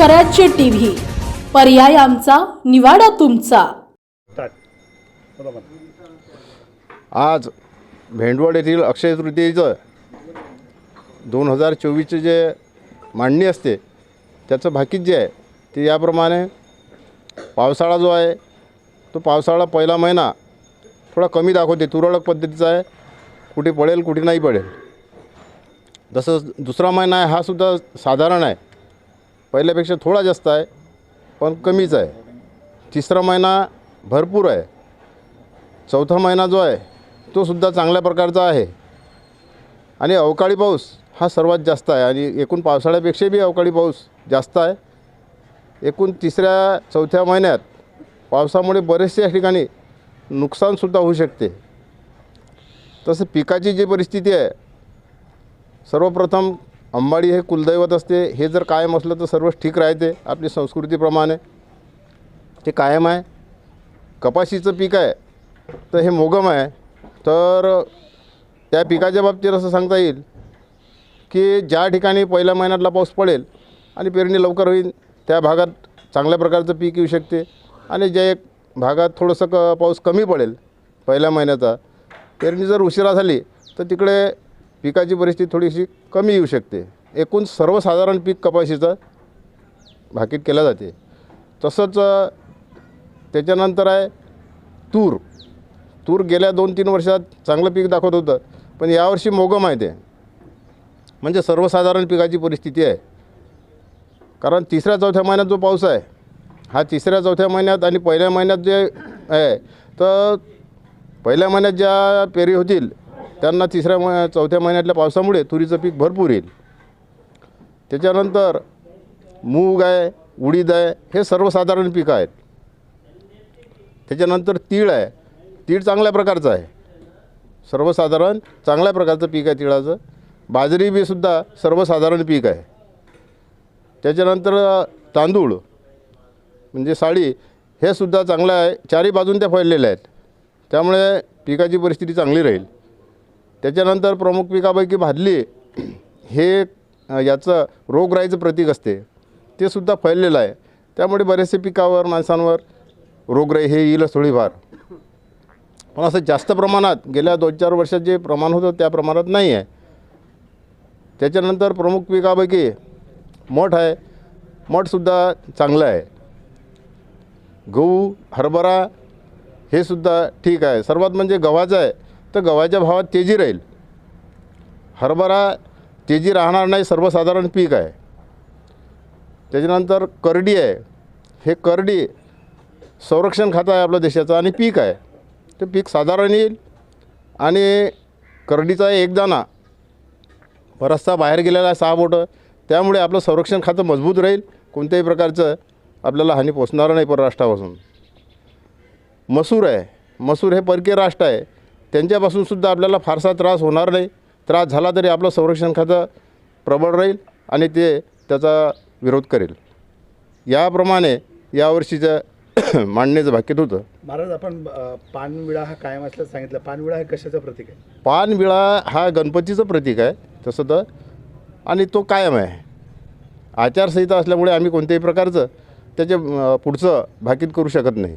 स्वराज्य टीव्ही. पर्याय आमचा निवाडा तुमचा. आज भेंडवड येथील अक्षय तृतीयेचं दोन हजार चोवीसचे जे मांडणी असते त्याचं भाकीत जे आहे ते याप्रमाणे पावसाळा जो आहे तो पावसाळा पहिला महिना थोडा कमी दाखवते. तुरळक पद्धतीचा आहे. कुठे पडेल कुठे नाही पडेल. तसंच दुसरा महिना आहे हा सुद्धा साधारण आहे. पहिल्यापेक्षा थोडा जास्त आहे पण कमीच आहे. तिसरा महिना भरपूर आहे. चौथा महिना जो आहे तो सुद्धा चांगल्या प्रकारचा आहे. आणि अवकाळी पाऊस हा सर्वात जास्त आहे. आणि एकूण पावसाळ्यापेक्षा बी अवकाळी पाऊस जास्त आहे. एकूण तिसऱ्या चौथ्या महिन्यात पावसामुळे बरेचशा या ठिकाणी नुकसानसुद्धा होऊ शकते. तसं पिकाची जी परिस्थिती आहे सर्वप्रथम अंबाडी हे कुलदैवत असते. हे जर कायम असलं तर सर्वच ठीक राहते. आपली संस्कृतीप्रमाणे ते कायम आहे. कपाशीचं पीक आहे. तर हे मोगम आहे. तर त्या पिकाच्या बाबतीत असं सांगता येईल की ज्या ठिकाणी पहिल्या महिन्यातला पाऊस पडेल आणि पेरणी लवकर होईल त्या भागात चांगल्या प्रकारचं पीक येऊ शकते. आणि ज्या एक भागात थोडंसं क पाऊस कमी पडेल पहिल्या महिन्याचा पेरणी जर उशिरा झाली तर तिकडे पिकाची परिस्थिती थोडीशी कमी येऊ शकते. एकूण सर्वसाधारण पीक कपाशीचं भाकीत केलं जाते. तसंच त्याच्यानंतर आहे तूर. तूर गेल्या दोन तीन वर्षात चांगलं पीक दाखवत होतं पण यावर्षी मोगम आहे ते. म्हणजे सर्वसाधारण पिकाची परिस्थिती आहे. कारण तिसऱ्या चौथ्या महिन्यात जो पाऊस आहे हा तिसऱ्या चौथ्या महिन्यात आणि पहिल्या महिन्यात जे आहे तर पहिल्या महिन्यात ज्या पेरी होतील त्यांना तिसऱ्या म चौथ्या महिन्यातल्या पावसामुळे तुरीचं पीक भरपूर येईल. त्याच्यानंतर मूग आहे उडीद आहे हे सर्वसाधारण पिकं आहेत. त्याच्यानंतर तीळ आहे. तीळ चांगल्या प्रकारचं आहे. सर्वसाधारण चांगल्या प्रकारचं पीक आहे तिळाचं. बाजरी बी सुद्धा सर्वसाधारण पीक आहे. त्याच्यानंतर तांदूळ म्हणजे साडी हे सुद्धा चांगलं आहे. चारही बाजून त्या फैललेल्या आहेत. त्यामुळे पिकाची परिस्थिती चांगली राहील. त्याच्यानंतर प्रमुख पिकापैकी भादली हे याचं रोगराईचं प्रतीक असते. ते सुद्धा फैललेलं आहे. त्यामुळे बरेचसे पिकावर माणसांवर रोगराई हे येईलच थोडीफार. पण असं जास्त प्रमाणात गेल्या दोन चार वर्षात जे प्रमाण होतं त्या प्रमाणात नाही आहे. त्याच्यानंतर प्रमुख पिकापैकी मठ आहे. मठसुद्धा चांगलं आहे. गहू हरभरा हे सुद्धा ठीक आहे. सर्वात म्हणजे गव्हाचं आहे. तर गव्हाच्या भावात तेजी राहील. हरभरा तेजी राहणार नाही सर्वसाधारण पीक आहे. त्याच्यानंतर करडी आहे. हे करडी संरक्षण खातं आहे आपल्या देशाचं आणि पीक आहे. ते पीक साधारण येईल आणि करडीचा एक दाना बराचसा बाहेर गेलेला आहे सहा बोटं. त्यामुळे आपलं संरक्षण खातं मजबूत राहील. कोणत्याही प्रकारचं आपल्याला हानी पोचणार नाही परराष्ट्रापासून. मसूर आहे. मसूर हे परकीय राष्ट्र आहे. त्यांच्यापासून सुद्धा आपल्याला फारसा त्रास होणार नाही. त्रास झाला तरी आपलं संरक्षण खातं प्रबळ राहील आणि ते त्याचा विरोध करेल. याप्रमाणे यावर्षीचं मांडणीचं भाकीत होतं. महाराज आपण पानविळा हा कायम असल्याचं सांगितलं. पानविळा हे कशाचं प्रतीक आहे? पानविळा हा गणपतीचं प्रतीक आहे तसं तर. आणि तो कायम आहे. आचारसंहिता असल्यामुळे आम्ही कोणत्याही प्रकारचं त्याचे पुढचं भाकीत करू शकत नाही.